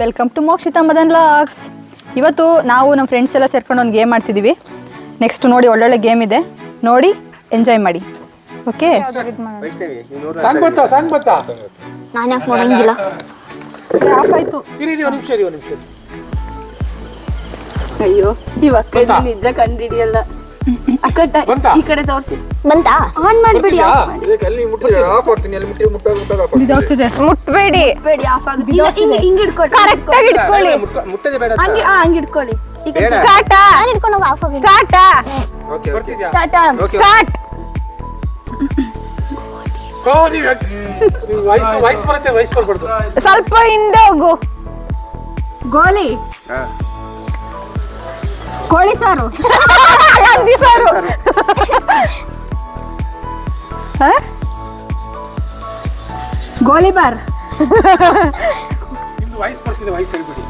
Welcome to Mokshitha Madan locks ಇವತ್ತು ನಾವು ನಮ್ಮ ಫ್ರೆಂಡ್ಸ್ ಎಲ್ಲ ಸೇರ್ಕೊಂಡು ಒಂದು ಗೇಮ್ ಮಾಡ್ತಿದ್ದೀವಿ ನೆಕ್ಸ್ಟ್ ನೋಡಿ ಒಳ್ಳೊಳ್ಳೆ ಗೇಮ್ ಇದೆ. ನೋಡಿ ಎಂಜಾಯ್ ಮಾಡಿ. ಓಕೆ ಸಾಂಗ್ ಗೊತ್ತಾ ಸಾಂಗ್ ಗೊತ್ತಾ ನಾನು ಯಾಕೆ ನೋಡಂಗಿಲ್ಲ. ಆಫ್ ಆಯ್ತು. ಇರಿ ಇರಿ, ಒಂದ್ ನಿಮಿಷ ಇರಿ ಒಂದ್ ನಿಮಿಷ ಅಯ್ಯೋ ಇವಾಗ ನಿಜ ಕಂಡಿಡಿಯಲ್ಲ ಬಂತಾ? ಈ ಕಡೆ ತೋರ್ಸಿ. ಬಂತಾ? ಆನ್ ಮಾಡ್ಬಿಡಿ ಬರ್ತಿದ್ಯಾ? ಆಫ್ ಮಾಡಿ. ಬಿದ್ದೋಗ್ತಿದೆ ಮುಟ್ಬೇಡಿ. ಬೇಡಿ ಆಫ್ ಆಗುತ್ತೆ. ಇಲ್ಲ ಹಿಂಗ್ ಹಿಂಗ್ ಇಟ್ಕೊಳ್ಳಿ ಕರೆಕ್ಟಾಗಿ ಇಟ್ಕೊಳ್ಳಿ ಮುಟ್ಟದೆ ಬೇಡ ಹಂಗೆ ಆ ಹಂಗ್ ಇಟ್ಕೊಳ್ಳಿ ಈಗ ಸ್ಟಾರ್ಟ್. ನಾನು ಇಟ್ಕೊಂಡು ಹೋಗಿ ಆಫ್ ಆಗಿ ಸ್ಟಾರ್ಟ್. ಬರ್ತಿದ್ಯಾ? ಸ್ಟಾರ್ಟ್. ಸ್ಟಾರ್ಟ್. ಓ ನೀವು ನೀವು ವಾಯ್ಸ್ ವಾಯ್ಸ್ ಬರುತ್ತೆ ವಾಯ್ಸ್ ಬರ್ಬಾರ್ದು. ಸ್ವಲ್ಪ ಹಿಂದೆ ಹೋಗು. ಗೋಲಿ. ಕೋಳಿ ಸಾರು. ಹಂದಿ ಸಾರು? ಗೋಲಿಬಾರ್ ಗೋಲಿ ಬಾರ್. ನಿಮ್ದು ವಾಯ್ಸ್ ಬರ್ತಿದೆ ವಾಯ್ಸ್ ಹೇಳ್ಬಿಡಿ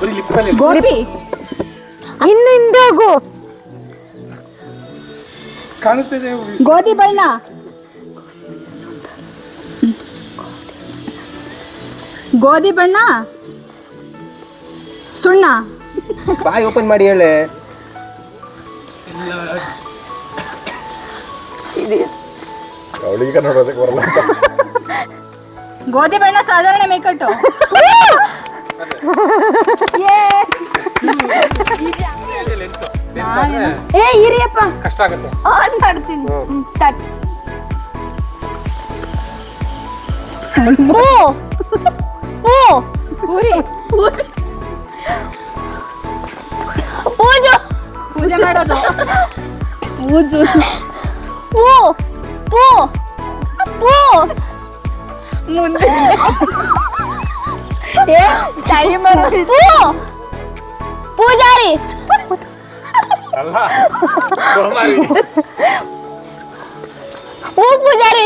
ಬರೀ ಲಿಪ್ಪಲ್ಲಿ ಗೋಬಿ ಇನ್ನು ಹಿಂದೆ ಹೋಗು ಕಾಣಿಸ್ತಿದೆ ಗೋಧಿ ಬಣ್ಣ. ಗೋಧಿ ಬಣ್ಣ. ಸುಣ್ಣ. ಬಾಯ್ ಓಪನ್ ಮಾಡಿ ಹೇಳೆ. ಅವಳಿಗೆ ಕನ್ನಡೋದಕ್ಕೆ ಬರಲ್ಲ. ಗೋಧಿ ಬಣ್ಣ ಸಾಧಾರಣ ಮೇಕಟ್ಟು. ಏ. ಇರಿಯಪ್ಪ ಕಷ್ಟ ಆಗುತ್ತೆ. ಆನ್ ಮಾಡ್ತೀನಿ. ಸ್ಟಾರ್ಟ್ ಓ ಓ ಪೂರಿ ಪೂಜು. ಪೂಜೆ ಮಾಡೋದು. ಪೂಜು. 뭐? 뭔데? 예? 자, 1만원. 뭐? 보자리! 달라. 너만 뭐 보자리!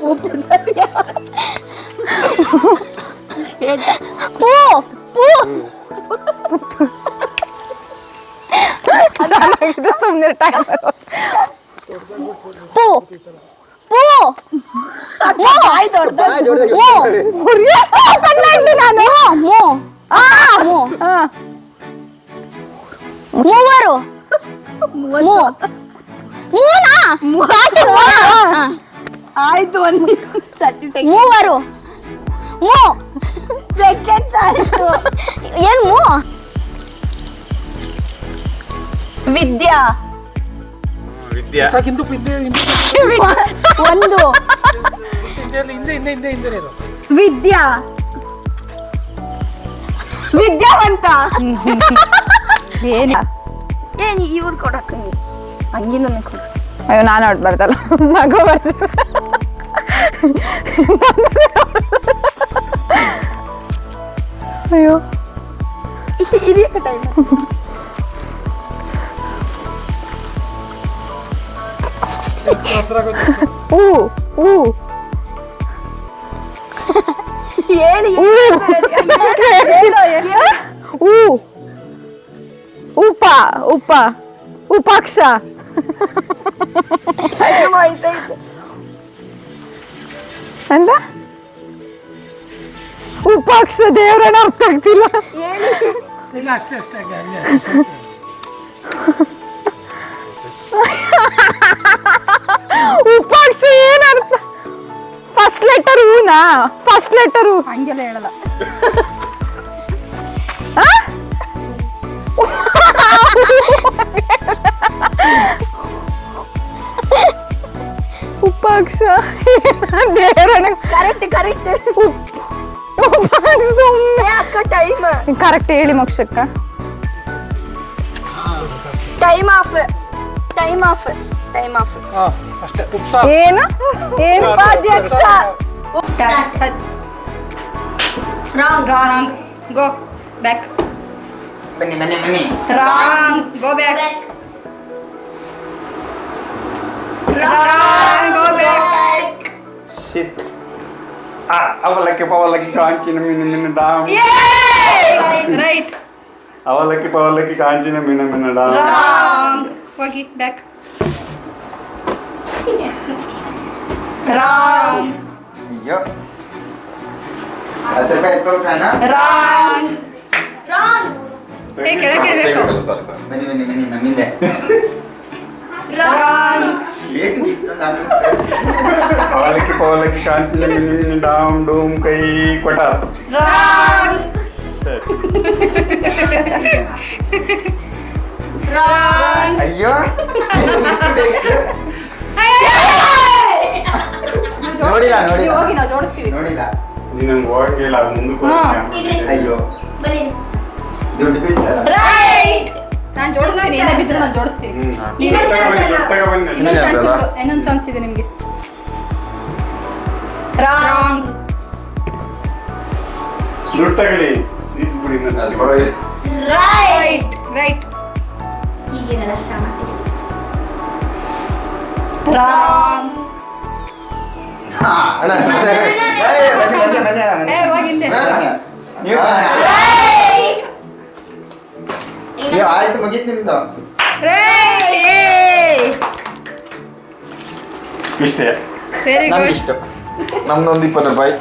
뭐 보자리야? 뭐! 뭐! 자랑이도 손을 따요. 뭐! 뭐 ಚೆನ್ನಾಗಿದೆ ಓ! ಆಯ್ತು ಪೂ ಪೂ ನಾನು. ಮೂ. ಆ ಮೂ. ಮೂವರು. ಮೂ. ಮೂನಾ? ಮೂನಾ? ಆಯ್ತು ಒಂದು ತರ್ಟಿ ಸೆಕೆಂಡ್ ಮೂವರು. ಮೂ. ಸೆಕೆಂಡ್ಸ್ ಆಯ್ತು. ಏನು ಮೂ? ವಿದ್ಯಾ. ವಿದ್ಯಾ. ಹಿಂದೆ ಒಂದು. ಹಿಂದೆ ಹಿಂದೆ ಹಿಂದೆ ಹಿಂದೆ ಹಿಂದೆ ಇದು ವಿದ್ಯಾ. ವಿದ್ಯಾವಂತ. ಏನ? ಏನ್ ಇವ್ರು ಕೊಡಕ್ಕ. ನನಗೆ ಕೊಡ. ಅಯ್ಯೋ ನಾನು ಆಡ್ಬಾರ್ದಲ್ಲ ಮಗು ಬರ್ತದೆ ಅಯ್ಯೋ. ಹಿರಿಯಕ ಟೈಮ್ ಊ ಊ. ಹೇಳಿ ಊ. ಉಪ ಉಪ. ಉಪಾಕ್ಷ. ಅಂದ ಉಪಾಕ್ಷ ದೇವರನ್ನ ಅರ್ಥ ಆಗ್ತಿಲ್ಲ. ಅಷ್ಟೇ ಅಷ್ಟೇ ಲೆಟರ್ ಫಸ್ಟ್ ಲೆಟರ್ ಹಂಗೆಲ್ಲ ಹೇಳಲ್ಲ. ಉಪಾಕ್ಷ ಕರೆಕ್ಟ್ ಕರೆಕ್ಟ್ ಟೈಮ್ ಕರೆಕ್ಟ್ ಹೇಳಿ ಮೋಕ್ಷಕ್ಕ. Time off time off time off ಅಷ್ಟೇ. ಏನು? ಏನು? ಉಪಾಧ್ಯಕ್ಷ. Start. Wrong. Wrong. Go. Back. Bunny, bunny, bunny. Wrong. Go back. Back. Wrong. Go back. Shit. Ah, avalaki pavalaki kaanchina minna minna dam. Yay! Right. Avalaki pavalaki kaanchina minna minna dam. Wrong. Go back. Wrong. ಹೋಗಿ back wrong ಅಯ್ಯೋ ಹತ್ತು ರೂಪಾಯಿ ಎತ್ಕೊಳ್ತಾನ wrong ಏ ಕೆಳಗೆ ಇಡ್ಬೇಕು ಬನ್ನಿ ಬನ್ನಿ ಬನ್ನಿ ನಮ್ಮಿಂದೆ ರಾಂಗ್ ಏನು ಇಷ್ಟೊಂದು ಆಲೋಚಿಸ್ತಾ ಇದ್ದೀರಿ? ಅವಲಕ್ಕಿ ಪವಲಕ್ಕಿ ಕಾಂಚಿನ ಮಿನಿ ಡಾಮ್ ಡೂಮ್ ಕೈ ಕೊಟ ರಾಂಗ್ ರಾಂಗ್ ಅಯ್ಯೋ ನೀವು ನೋಡಿಲ್ಲ, ಜೋಡಿಸ್ತೀವಿ. ನೋಡಿಲ್ಲ. ಹೋಗಿ ನಾವು ಜೋಡಿಸ್ತೀವಿ. ನೋಡಿಲ್ಲ. ನೀನು ಹೋಗಿಲ್ಲ ಮುಂದಕ್ಕೆ ಹೋಗ್ತೀಯ. ಅಯ್ಯೋ. ದುಡ್ಡು ಬೀಳ್ತಲ್ಲ ರೈಟ್ ನಾನು ಜೋಡಿಸ್ತೀನಿ ಏನೇ ಬಿದ್ರು ನಾನು ಜೋಡಿಸ್ತೀನಿ. ಹ್ಮ್. ಇನ್ನೊಂದ್ ತಗೊಬನ್ನಿ, chance ತಗೊಬನ್ನಿ. ಇನ್ನೊಂದು ಚಾನ್ಸ್ ಅಲ್ವಾ? ಇತ್ತು ಇನ್ನೊಂದು ಚಾನ್ಸ್ ಇದೆ ನಿಮಗೆ. ರಾಂಗ್ ದುಡ್ಡು ತಗೊಳ್ಳಿ. ಇಟ್ಟು ಬಿಡಿ ನನ್ನ ಅಲ್ಲಿ ಬರೋ ರೈಟ್ ರೈಟ್ ರಾಂಗ್ ಆಯ್ತು ಮುಗೀತು ನಿಮ್ದು. ಇಷ್ಟೇ. ಇಷ್ಟು. ನಮ್ದೊಂದು ಇಪ್ಪತ್ತು ರೂಪಾಯಿ.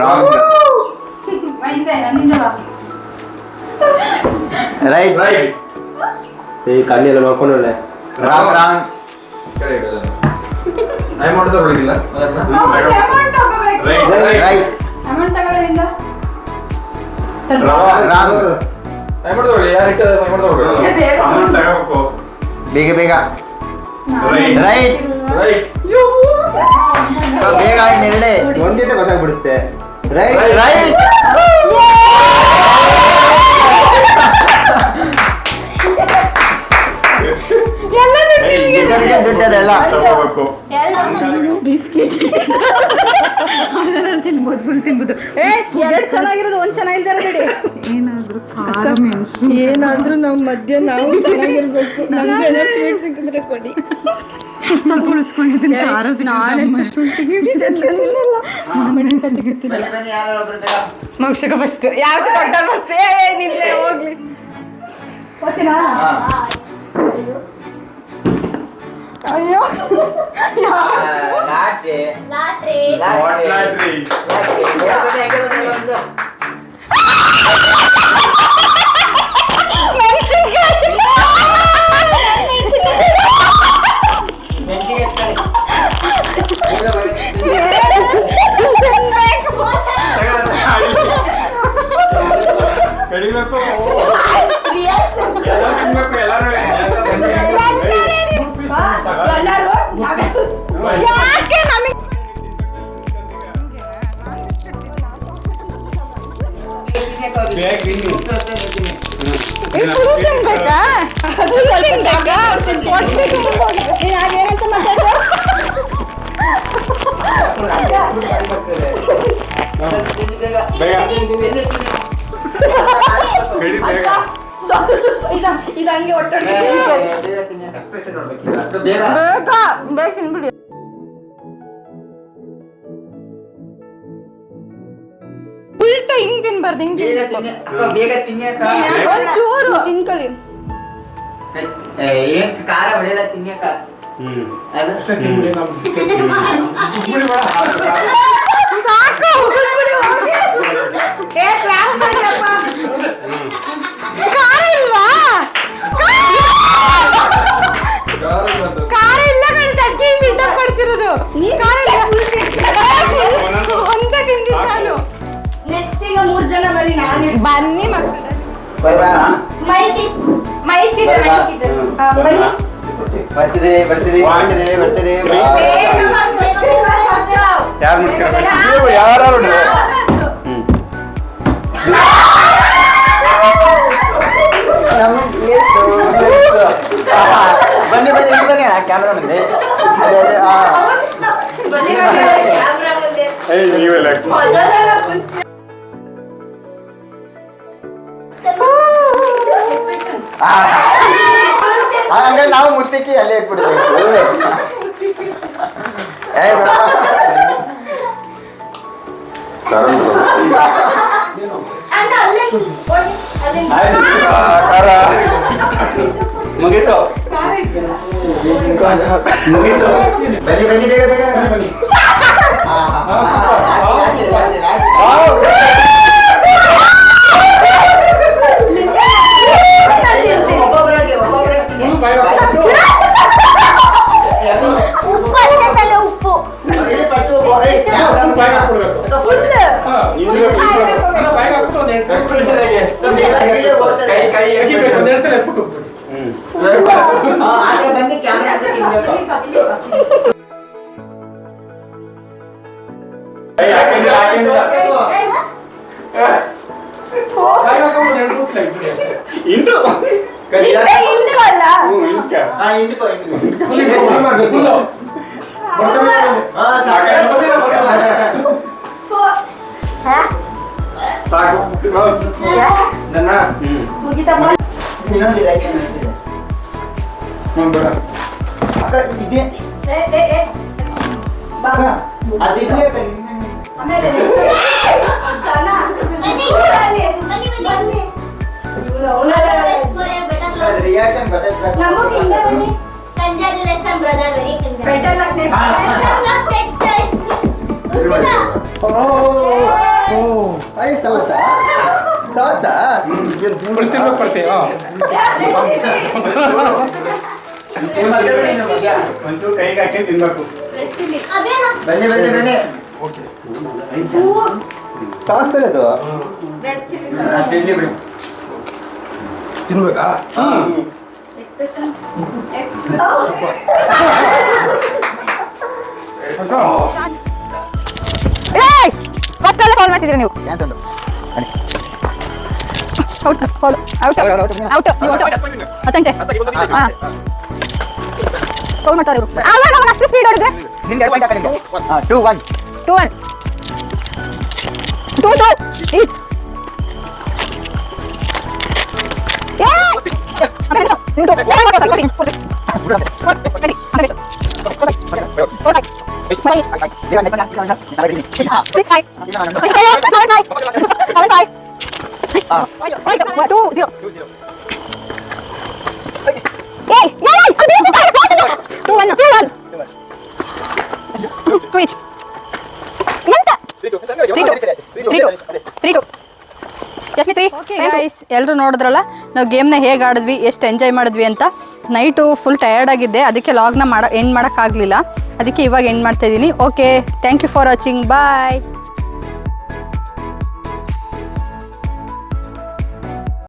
ರಾಂಗ್. ರೈಟ್ ರೈಟ್ ಏ ಕಣ್ಣೆಲ್ಲ ನೋಡ್ಕೊಂಡು ಒಳ್ಳೆ ರಾಂಗ್ ರಾಂಗ್ ಮಾಡೋದು ಅಮೌಂಟ್ ತಗೋಬೇಕು. ಬೇಗ ಬೇಗ ರೈಟ್ ರೈಟ್ ರೈಟ್ ಬೇಗ ನಿರ್ಣಯ ಒಂದಿಟ್ಟು ಗೊತ್ತಾಗ್ಬಿಡುತ್ತೆ. ರೈಟ್ ರೈಟ್ ತಗೋಬೇಕು ಬಿಸ್ಕೆಟ್. ತಿನ್ಬೋದು ಫುಲ್ ತಿನ್ಬೋದು. ಏ ಎರಡು ಚೆನ್ನಾಗಿರೋದು ಒಂದು ಚೆನ್ನಾಗಿಲ್ದೇ ಇರೋದು ಏನಾದ್ರೂ ನಾವು ಮಧ್ಯ ನಾವು ಚೆನ್ನಾಗಿರ್ಬೇಕು. ನಮ್ಗೆ ಏನೋ ಸ್ವೀಟ್ ಸಿಕ್ಕಿದ್ರೆ ಕೊಡಿ. ಸ್ವಲ್ಪ ಉಳಿಸ್ಕೊಂಡಿದ್ದೀನಿ ನಾನೇ ಮೋಕ್ಷಕ ಫಸ್ಟ್ ಯಾವ್ದು ಕೊಟ್ಟ ಫಸ್ಟ್ ಏನಿಲ್ಲ ಹೋಗ್ಲಿ. ಓಕೆನಾ? ಅಯ್ಯೋ ವಾಟ್ ಲಾಟ್ರಿ ಕಡಿಬೇಕು ಬೇಗ ತಿನ್ನಿ ಫುಲ್ ತಿನ್ಬೇಕಾ ಫುಲ್ ತಿನ್ಬೇಕಾ ಏನಂತ ಮಾತಾಡ್ತಾರೆ ಬೇಗ ಕಡಿ ಬೇಗ ಇದು ಹಂಗೆ ಒಟ್ಟೊಟ್ಟಿಗೆ ಬೇಗ ಬೇಗ ಬೇಗ ತಿನ್ಬಿಡಿ ಹಿಂಗ್ ತಿನ್ಬಾರ್ದು ಹಿಂಗ್ ಬೇಗ ತಿನ್ಬೇಕು ತಿನ್ನಿ ಅಕ್ಕ, ಬೇಗ ತಿನ್ನಿ ಅಕ್ಕ. ಒಂಚೂರು ತಿನ್ಕೊಳ್ಳಿ ಏ, ಏನ್ ಖಾರ ಹೊಡೆಯಲ್ಲ ತಿನ್ನಿ ಅಕ್ಕ. ಹ್ಮ್ ಅದು ಸಾಕು ಬರ್ತಿದೆ ಬರ್ತಿದೆ ಬರ್ತಿದೆ ಬರ್ತಿದೆ. ಯಾರು? ಆ, ಬನ್ನಿ ಬನ್ನಿ ಇವಾಗ ಬನ್ನಿ. ಕ್ಯಾಮ್ರಾ ಮುಂದೆ. ನೀವೆಲ್ಲ ಆ. ಆ, ಹಂಗಾದ್ರೆ ನಾವು ಮುತ್ತಿಕ್ಕಿ ಅಲ್ಲೇ ಇಟ್ಬಿಡ್ಬೇಕು ಏ ಬೇಡಪ್ಪ. ಆಯ್ತು. ಆ, ಖಾರ ಮುಗೀತು ಬನ್ನಿ ಬನ್ನಿ ಬೇಗ ಬೇಗ ಬನ್ನಿ. ಆ, ಆದ್ರೆ ಬನ್ನಿ ಕ್ಯಾಮ್ರಾ ಹತ್ರ ತಿನ್ಬೇಕು. ಬಾಯ್ಗೆ ಹಾಕ್ಬಿಟ್ಟು ಒಂದ್ ಎರಡ್ ಮೂರ್ ಸಲ ಇಟ್ಬಿಡಿ ಅಷ್ಟೇ. ಇಂಟು ಕೈ ಇಲ್ಲೇ ಇಲ್ಕಲ್ಲ ಹ್ಞೂ ಇಂಕ ಹಾ, ಇಂಡಿಕೋ, ಇಂಡಿಕೋ. ಫುಲ್ ಇಟ್ಬಿಡಿ, ಫುಲ್ ಮಾಡ್ಬೇಕು, ಫುಲ್ಲು. ಬರ್ತದೆ, ಬರ್ತದೆ. ಹಾ, ಸಾಕು. ಬರ್ತದೆ, ಬರ್ತದೆ. ಸಾಕು ನನ್ನ ಹ್ಮ್ ಮುಗಿತಮ್ಮ ಇನ್ನೊಂದಿದೆ, ಇನ್ನೊಂದಿದೆ. ಹ್ಮ್ ಬೇಡ ಅಕ್ಕ, ಇದೆ. ಬಾ ಅಕ್ಕ, ಅದಿದೆ ಅಕ್ಕ, ನಿನ್ನೆ- ಆಮೇಲೆ next ಸನ, ಊರಲ್ಲಿ. ಇವ್ರು ಅವನಲ್ಲ. ಅದ್ರ reaction ಗೊತ್ತಾಯ್ತಾ? ನಮಗ್ ಹಿಂದೆ ಬನ್ನಿ. Better luck next ಹಾ, time. O, O, I, ಸಾಸ? ಸಾಸ? ಬಿಡ್ತಿರ್ಬೇಕು ಬರ್ತೀವಿ, ಹಾ. ಒಂಚೂರು ಕೈಗೆ ಹಾಕಿ ತಿನ್ಬೇಕು ಬನ್ನಿ ಬನ್ನಿ ಬನ್ನಿ ಸಾಸ್ ಅದು ಅಷ್ಟು ಇರ್ಲಿ ಬಿಡಿ ತಿನ್ಬೇಕಾ ಹ್ಮ್ ಫಸ್ಟ್ ಅಲ್ಲ ಕಾಲ್ ಮಾಡ್ತಿದ್ರಿ ನೀವು out out out out out out out ಹತ್ತಂಟೆ ಹಾಂ ಫೋನ್ ಮಾಡ್ತಾರೆ ಇವರು ಅವಾಗ ಅವನು ಅಷ್ಟು ಸ್ಪೀಡ್ ಹೊಡಿದ್ರೆ ನಿಂಗೆ ಎರಡು ಪಾಯಿಂಟ್ ಹಾಕ ನಿಂಗೆ ಹಾಂ two one two one two two each Six five. Seven five. Seven five. Two zero. Guys ಎಲ್ಲರೂ ನೋಡಿದ್ರಲ್ಲ? ನಾವು ಗೇಮ್ನ ಹೇಗೆ ಆಡಿದ್ವಿ, ಎಷ್ಟು ಎಂಜಾಯ್ ಮಾಡಿದ್ವಿ ಅಂತ. ನೈಟು ಫುಲ್ ಟಯರ್ಡ್ ಆಗಿದ್ದೆ. ಅದಕ್ಕೆ ಲಾಗ್ನ ಮಾಡ ಎಂಡ್ ಮಾಡೋಕ್ಕಾಗಲಿಲ್ಲ ಅದಕ್ಕೆ ಇವಾಗ ಎಂಡ್ ಮಾಡ್ತಾಯಿದ್ದೀನಿ okay thank you for watching bye